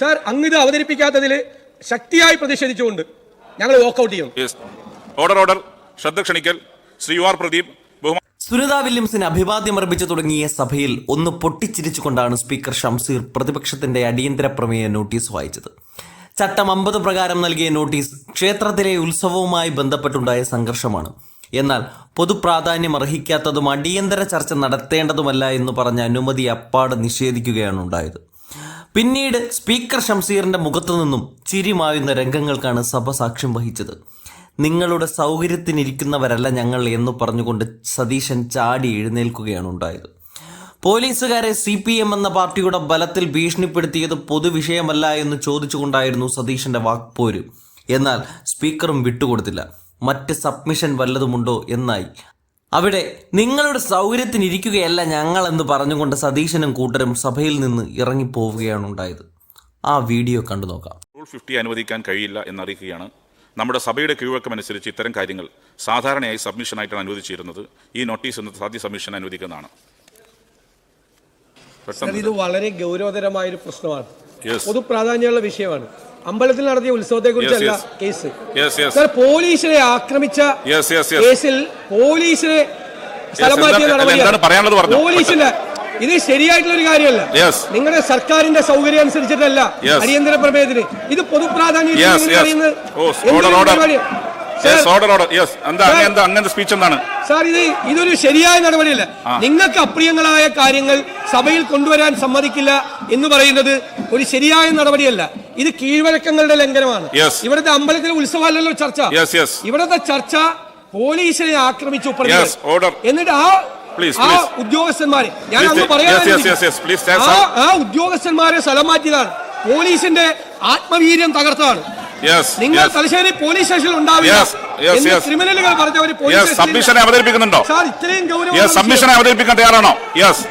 Sir അങ്ങ് ഇത് അവതരിപ്പിക്കാത്തതിൽ ശക്തിയായി പ്രതിഷേധിച്ചുകൊണ്ട് ഞങ്ങൾ വോക്കൗട്ട് ചെയ്യും. യെസ് ഓർഡർ ഓർഡർ ശ്രദ്ധ ക്ഷണിക്കൽ. ശ്രീ ആർ പ്രദീപ് സുനിത വില്യംസിന് അഭിവാദ്യമർപ്പിച്ചു തുടങ്ങിയ സഭയിൽ ഒന്ന് പൊട്ടിച്ചിരിച്ചുകൊണ്ടാണ് സ്പീക്കർ ഷംസീർ പ്രതിപക്ഷത്തിന്റെ അടിയന്തര പ്രമേയ നോട്ടീസ് വായിച്ചത്. ചട്ടം അമ്പത് പ്രകാരം നൽകിയ നോട്ടീസ് ക്ഷേത്രത്തിലെ ഉത്സവവുമായി ബന്ധപ്പെട്ടുണ്ടായ സംഘർഷമാണ്. എന്നാൽ പൊതുപ്രാധാന്യം അർഹിക്കാത്തതും അടിയന്തര ചർച്ച നടത്തേണ്ടതുമല്ല എന്ന് പറഞ്ഞ അനുമതി അപ്പാട് നിഷേധിക്കുകയാണ് ഉണ്ടായത്. പിന്നീട് സ്പീക്കർ ഷംസീറിന്റെ മുഖത്തു നിന്നും ചിരിമായുന്ന രംഗങ്ങൾക്കാണ് സഭ സാക്ഷ്യം വഹിച്ചത്. നിങ്ങളുടെ സൗകര്യത്തിനിരിക്കുന്നവരല്ല ഞങ്ങൾ എന്ന് പറഞ്ഞുകൊണ്ട് സതീശൻ ചാടി എഴുന്നേൽക്കുകയാണ് ഉണ്ടായത്. പോലീസുകാരെ സി പി എം എന്ന പാർട്ടിയുടെ ബലത്തിൽ ഭീഷണിപ്പെടുത്തിയത് പൊതുവിഷയമല്ല എന്ന് ചോദിച്ചുകൊണ്ടായിരുന്നു സതീശന്റെ വാക്പോര്. എന്നാൽ സ്പീക്കറും വിട്ടുകൊടുത്തില്ല. മറ്റ് സബ്മിഷൻ വല്ലതുമുണ്ടോ? എന്നായി. അവിടെ നിങ്ങളുടെ സൗകര്യത്തിനിരിക്കുകയല്ല ഞങ്ങൾ എന്ന് പറഞ്ഞുകൊണ്ട് സതീശനും കൂട്ടരും സഭയിൽ നിന്ന് ഇറങ്ങിപ്പോവുകയാണ് ഉണ്ടായത്. ആ വീഡിയോ കണ്ടു നോക്കാം. റൂൾ ഫിഫ്റ്റി അനുവദിക്കാൻ കഴിയില്ല എന്നറിയിക്കുകയാണ്. നമ്മുടെ സഭയുടെ കീഴക്കമനുസരിച്ച് ഇത്തരം കാര്യങ്ങൾ സാധാരണയായി സബ്മിഷനായിട്ടാണ് അനുവദിച്ചിരുന്നത്. ഈ നോട്ടീസ് എന്നത് സാധ്യ സബ്മിഷൻ അനുവദിക്കുന്നതാണ്. ഇത് വളരെ ഗൗരവതരമായ ഒരു പ്രശ്നമാണ്. പൊതു പ്രാധാന്യമുള്ള വിഷയമാണ്. അമ്പലത്തിൽ നടത്തിയ ഉത്സവത്തെ കുറിച്ചല്ല Yes, yes. കേസ് സാർ പോലീസിനെ ആക്രമിച്ച കേസിൽ പോലീസിനെ സ്ഥലം മാറ്റിയ നടപടിയാണ്. പോലീസിന്റെ ഇത് ശരിയായിട്ടുള്ള ഒരു കാര്യമല്ല നിങ്ങളുടെ സർക്കാരിന്റെ സൗകര്യം അനുസരിച്ചിട്ടല്ല അടിയന്തര പ്രമേയത്തിന്. ഇത് പൊതുപ്രാധാന്യം സാർ ഇത് ഇതൊരു ശരിയായ നടപടിയല്ല. നിങ്ങൾക്ക് അപ്രിയങ്ങളായ കാര്യങ്ങൾ സഭയിൽ കൊണ്ടുവരാൻ സമ്മതിക്കില്ല എന്ന് പറയുന്നത് ഒരു ശരിയായ നടപടിയല്ല. ഇത് കീഴ്വഴക്കങ്ങളുടെ ലംഘനമാണ്. ഇവിടുത്തെ അമ്പലത്തിലെ ഉത്സവമല്ലല്ലോ ചർച്ച. ഇവിടുത്തെ ചർച്ച പോലീസിനെ ആക്രമിച്ചു. എന്നിട്ട് ആ ആ. ഉദ്യോഗസ്ഥന്മാരെ ഞാൻ അന്ന് പറയാൻ ആ ഉദ്യോഗസ്ഥന്മാരെ സ്ഥലം മാറ്റിയതാണ്. പോലീസിന്റെ ആത്മവീര്യം തകർത്തതാണ്. നിങ്ങൾ തലശ്ശേരി പോലീസ് സ്റ്റേഷനിൽ ഉണ്ടാവില്ല ക്രിമിനലുകൾ പറഞ്ഞ ഒരു ക്രിമിനലുകൾ പറഞ്ഞവർ പോലീസ് സബ്മിഷനെ അവതരിപ്പിക്കുന്നുണ്ടോ? സാർ ഇത്രയും ഗൗരവം അവതരിപ്പിക്കാൻ തയ്യാറാണോ? യെസ്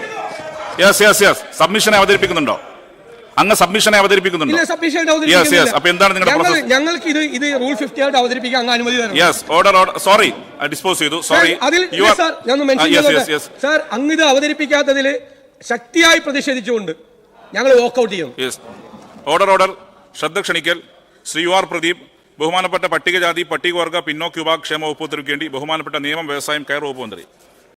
യെസ് യെസ് യെസ് സബ്മിഷനെ അവതരിപ്പിക്കുന്നുണ്ടോ? അങ്ങ് സബ്മിഷനെ അവതരിപ്പിക്കുന്നുണ്ടോ? ഇല്ല സബ്മിഷൻ Yes, yes. അപ്പൊ എന്താണ് നിങ്ങളുടെ process? ഞങ്ങൾക്ക് ഇത് ഇത് റൂൾ ഫിഫ്റ്റി ആയിട്ട് അവതരിപ്പിക്കാൻ അങ്ങ് അനുമതി തരണം. Yes order order sorry dispose ചെയ്തു. സോറി അതിൽ സാർ ഞാൻ മെൻഷൻ സാർ അങ്ങ് ഇത് അവതരിപ്പിക്കാത്തതിൽ ശക്തിയായി പ്രതിഷേധിച്ചുകൊണ്ട് ഞങ്ങൾ വോക്കൗട്ട് ചെയ്യും യെസ് ഓർഡർ ഓർഡർ ശ്രദ്ധ ക്ഷണിക്കൽ. ശ്രീ യു ആർ പ്രദീപ് ബഹുമാനപ്പെട്ട പട്ടികജാതി പട്ടികവർഗ പിന്നോക്ക വിഭാഗ ക്ഷേമ വകുപ്പ് മന്ത്രിക്ക് വേണ്ടി ബഹുമാനപ്പെട്ട നിയമം വ്യവസായം കയർ വകുപ്പ് മന്ത്രി.